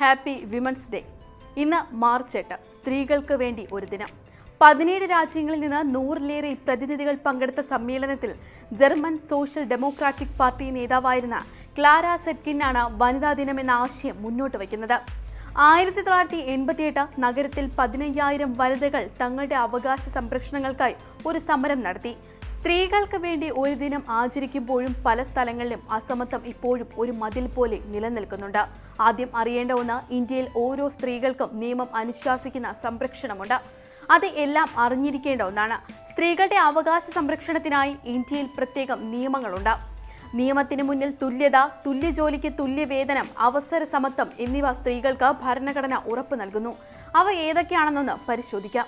Happy women's day ഇന്ന് March എട്ട് സ്ത്രീകൾക്ക് വേണ്ടി ഒരു ദിനം. പതിനേഴ് രാജ്യങ്ങളിൽ നിന്ന് നൂറിലേറെ പ്രതിനിധികൾ പങ്കെടുത്ത സമ്മേളനത്തിൽ ജർമ്മൻ സോഷ്യൽ ഡെമോക്രാറ്റിക് പാർട്ടി നേതാവായിരുന്ന ക്ലാര സെറ്റ്കിൻ ആണ് വനിതാ ദിനം എന്ന ആശയം മുന്നോട്ട് വയ്ക്കുന്നത്. ആയിരത്തി തൊള്ളായിരത്തി എൺപത്തിയെട്ട് നഗരത്തിൽ പതിനയ്യായിരം വനിതകൾ തങ്ങളുടെ അവകാശ സംരക്ഷണങ്ങൾക്കായി ഒരു സമരം നടത്തി. സ്ത്രീകൾക്ക് വേണ്ടി ഒരു ദിനം ആചരിക്കുമ്പോഴും പല സ്ഥലങ്ങളിലും അസമത്വം ഇപ്പോഴും ഒരു മതിൽ പോലെ നിലനിൽക്കുന്നുണ്ട്. ആദ്യം അറിയേണ്ട ഒന്ന് ഇന്ത്യയിൽ ഓരോ സ്ത്രീകൾക്കും നിയമം അനുശാസിക്കുന്ന സംരക്ഷണമുണ്ട്. അത് എല്ലാം അറിഞ്ഞിരിക്കേണ്ട ഒന്നാണ്. സ്ത്രീകളുടെ അവകാശ സംരക്ഷണത്തിനായി ഇന്ത്യയിൽ പ്രത്യേകം നിയമങ്ങളുണ്ട്. നിയമത്തിന് മുന്നിൽ തുല്യത തുല്യ ജോലിക്ക് തുല്യ വേതനം അവസര സമത്വം എന്നിവ സ്ത്രീകൾക്ക് ഭരണഘടന ഉറപ്പ് നൽകുന്നു. അവ ഏതൊക്കെയാണെന്നൊന്ന് പരിശോധിക്കാം.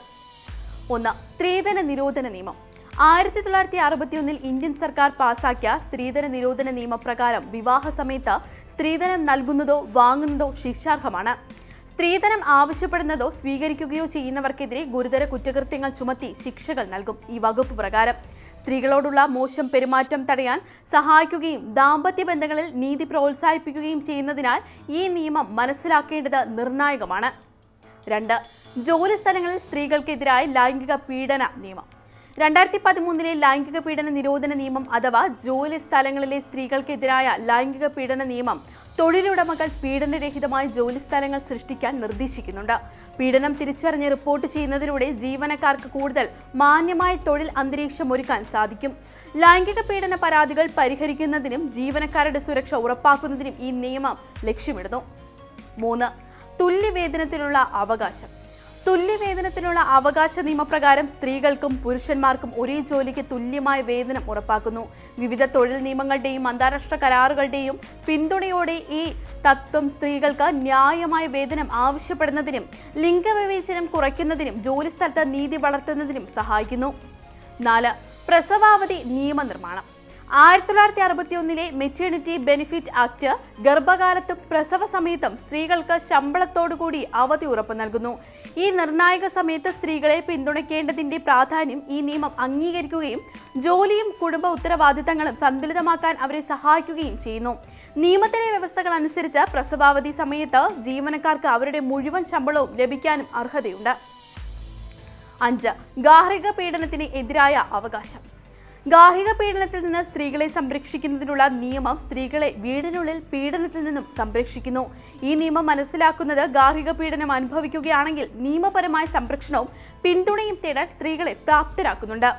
ഒന്ന് സ്ത്രീധന നിരോധന നിയമം. ആയിരത്തി തൊള്ളായിരത്തി അറുപത്തിയൊന്നിൽ ഇന്ത്യൻ സർക്കാർ പാസാക്കിയ സ്ത്രീധന നിരോധന നിയമപ്രകാരം വിവാഹ സമയത്ത് സ്ത്രീധനം നൽകുന്നതോ വാങ്ങുന്നതോ ശിക്ഷാർഹമാണ്. സ്ത്രീധനം ആവശ്യപ്പെടുന്നതോ സ്വീകരിക്കുകയോ ചെയ്യുന്നവർക്കെതിരെ ഗുരുതര കുറ്റകൃത്യങ്ങൾ ചുമത്തി ശിക്ഷകൾ നൽകും. ഈ വകുപ്പ് പ്രകാരം സ്ത്രീകളോടുള്ള മോശം പെരുമാറ്റം തടയാൻ സഹായിക്കുകയും ദാമ്പത്യ ബന്ധങ്ങളിൽ നീതി പ്രോത്സാഹിപ്പിക്കുകയും ചെയ്യുന്നതിനാൽ ഈ നിയമം മനസ്സിലാക്കേണ്ടത് നിർണായകമാണ്. രണ്ട് ജോലി സ്ഥലങ്ങളിൽ സ്ത്രീകൾക്കെതിരായ ലൈംഗിക പീഡന നിയമം. രണ്ടായിരത്തി പതിമൂന്നിലെ ലൈംഗിക പീഡന നിരോധന നിയമം അഥവാ ജോലി സ്ഥലങ്ങളിലെ സ്ത്രീകൾക്കെതിരായ ലൈംഗിക പീഡന നിയമം തൊഴിലുടമകൾ പീഡനരഹിതമായ ജോലി സ്ഥലങ്ങൾ സൃഷ്ടിക്കാൻ നിർദ്ദേശിക്കുന്നുണ്ട്. പീഡനം തിരിച്ചറിഞ്ഞ് റിപ്പോർട്ട് ചെയ്യുന്നതിലൂടെ ജീവനക്കാർക്ക് കൂടുതൽ മാന്യമായ തൊഴിൽ അന്തരീക്ഷം ഒരുക്കാൻ സാധിക്കും. ലൈംഗിക പീഡന പരാതികൾ പരിഹരിക്കുന്നതിനും ജീവനക്കാരുടെ സുരക്ഷ ഉറപ്പാക്കുന്നതിനും ഈ നിയമം ലക്ഷ്യമിടുന്നു. മൂന്ന്. തുല്യവേതനത്തിനുള്ള അവകാശം. തുല്യവേതനത്തിനുള്ള അവകാശ നിയമപ്രകാരം സ്ത്രീകൾക്കും പുരുഷന്മാർക്കും ഒരേ ജോലിക്ക് തുല്യമായ വേതനം ഉറപ്പാക്കുന്നു. വിവിധ തൊഴിൽ നിയമങ്ങളുടെയും അന്താരാഷ്ട്ര കരാറുകളുടെയും പിന്തുണയോടെ ഈ തത്വം സ്ത്രീകൾക്ക് ന്യായമായ വേതനം ആവശ്യപ്പെടുന്നതിനും ലിംഗവിവേചനം കുറയ്ക്കുന്നതിനും ജോലിസ്ഥലത്ത് നീതി വളർത്തുന്നതിനും സഹായിക്കുന്നു. നാല് പ്രസവാവധി നിയമനിർമ്മാണം. ആയിരത്തി തൊള്ളായിരത്തി അറുപത്തി ഒന്നിലെ മെറ്റേണിറ്റി ബെനിഫിറ്റ് ആക്ട് ഗർഭകാലത്തും പ്രസവ സമയത്തും സ്ത്രീകൾക്ക് ശമ്പളത്തോടുകൂടി അവധി ഉറപ്പ് നൽകുന്നു. ഈ നിർണായക സമയത്ത് സ്ത്രീകളെ പിന്തുണയ്ക്കേണ്ടതിന്റെ പ്രാധാന്യം ഈ നിയമം അംഗീകരിക്കുകയും ജോലിയും കുടുംബ ഉത്തരവാദിത്തങ്ങളും സന്തുലിതമാക്കാൻ അവരെ സഹായിക്കുകയും ചെയ്യുന്നു. നിയമത്തിലെ വ്യവസ്ഥകൾ അനുസരിച്ച് പ്രസവാവധി സമയത്ത് ജീവനക്കാർക്ക് അവരുടെ മുഴുവൻ ശമ്പളവും ലഭിക്കാനും അർഹതയുണ്ട്. അഞ്ച് ഗാർഹിക പീഡനത്തിന് എതിരായ അവകാശം. ഗാർഹിക പീഡനത്തിൽ നിന്ന് സ്ത്രീകളെ സംരക്ഷിക്കുന്നതിനുള്ള നിയമം സ്ത്രീകളെ വീടിനുള്ളിൽ പീഡനത്തിൽ നിന്നും സംരക്ഷിക്കുന്നു. ഈ നിയമം മനസ്സിലാക്കുന്നത് ഗാർഹിക പീഡനം അനുഭവിക്കുകയാണെങ്കിൽ നിയമപരമായ സംരക്ഷണവും പിന്തുണയും തേടാൻ സ്ത്രീകളെ പ്രാപ്തരാക്കുന്നുണ്ട്.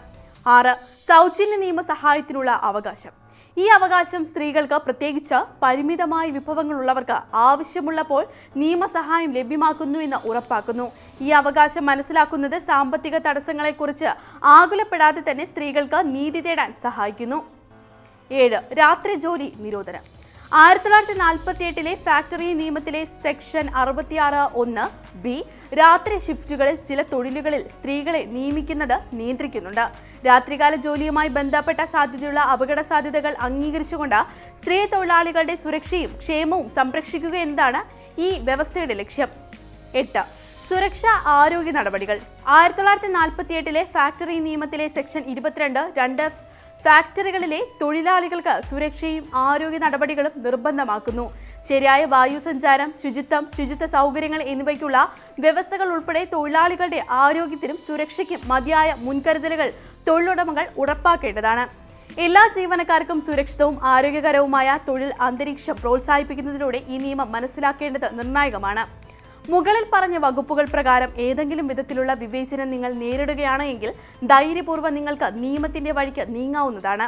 ആറ്. സൗജന്യ നിയമസഹായത്തിനുള്ള അവകാശം. ഈ അവകാശം സ്ത്രീകൾക്ക് പ്രത്യേകിച്ച് പരിമിതമായ വിഭവങ്ങളുള്ളവർക്ക് ആവശ്യമുള്ളപ്പോൾ നിയമസഹായം ലഭ്യമാക്കുന്നു എന്ന് ഉറപ്പാക്കുന്നു. ഈ അവകാശം മനസ്സിലാക്കുന്നത് സാമ്പത്തിക തടസ്സങ്ങളെക്കുറിച്ച് ആകുലപ്പെടാതെ തന്നെ സ്ത്രീകൾക്ക് നീതി തേടാൻ സഹായിക്കുന്നു. ഏഴ് രാത്രി ജോലി നിരോധനം. ആയിരത്തി തൊള്ളായിരത്തി നാൽപ്പത്തി എട്ടിലെ ഫാക്ടറി നിയമത്തിലെ സെക്ഷൻ അറുപത്തിയാറ് ഒന്ന് ബി രാത്രി ഷിഫ്റ്റുകളിൽ ചില തൊഴിലുകളിൽ സ്ത്രീകളെ നിയമിക്കുന്നത് നിയന്ത്രിക്കുന്നുണ്ട്. രാത്രികാല ജോലിയുമായി ബന്ധപ്പെട്ട സാധ്യതയുള്ള അപകട സാധ്യതകൾ അംഗീകരിച്ചുകൊണ്ട് സ്ത്രീ തൊഴിലാളികളുടെ സുരക്ഷയും ക്ഷേമവും സംരക്ഷിക്കുക എന്നതാണ് ഈ വ്യവസ്ഥയുടെ ലക്ഷ്യം. എട്ട്. സുരക്ഷാ ആരോഗ്യ നടപടികൾ. ആയിരത്തി തൊള്ളായിരത്തി നാൽപ്പത്തി എട്ടിലെ ഫാക്ടറി നിയമത്തിലെ സെക്ഷൻ ഇരുപത്തിരണ്ട് രണ്ട് ഫാക്ടറികളിലെ തൊഴിലാളികൾക്ക് സുരക്ഷയും ആരോഗ്യ നടപടികളും നിർബന്ധമാക്കുന്നു. ശരിയായ വായു സഞ്ചാരം ശുചിത്വം ശുചിത്വ സൗകര്യങ്ങൾ എന്നിവയ്ക്കുള്ള വ്യവസ്ഥകൾ ഉൾപ്പെടെ തൊഴിലാളികളുടെ ആരോഗ്യത്തിനും സുരക്ഷയ്ക്കും മതിയായ മുൻകരുതലുകൾ തൊഴിലുടമകൾ ഉറപ്പാക്കേണ്ടതാണ്. എല്ലാ ജീവനക്കാർക്കും സുരക്ഷിതവും ആരോഗ്യകരവുമായ തൊഴിൽ അന്തരീക്ഷം പ്രോത്സാഹിപ്പിക്കുന്നതിലൂടെ ഈ നിയമം മനസ്സിലാക്കേണ്ടത് നിർണായകമാണ്. മുകളിൽ പറഞ്ഞ വകുപ്പുകൾ പ്രകാരം ഏതെങ്കിലും വിധത്തിലുള്ള വിവേചനം നിങ്ങൾ നേരിടുകയാണ് എങ്കിൽ ധൈര്യപൂർവം നിങ്ങൾക്ക് നിയമത്തിന്റെ വഴിക്ക് നീങ്ങാവുന്നതാണ്.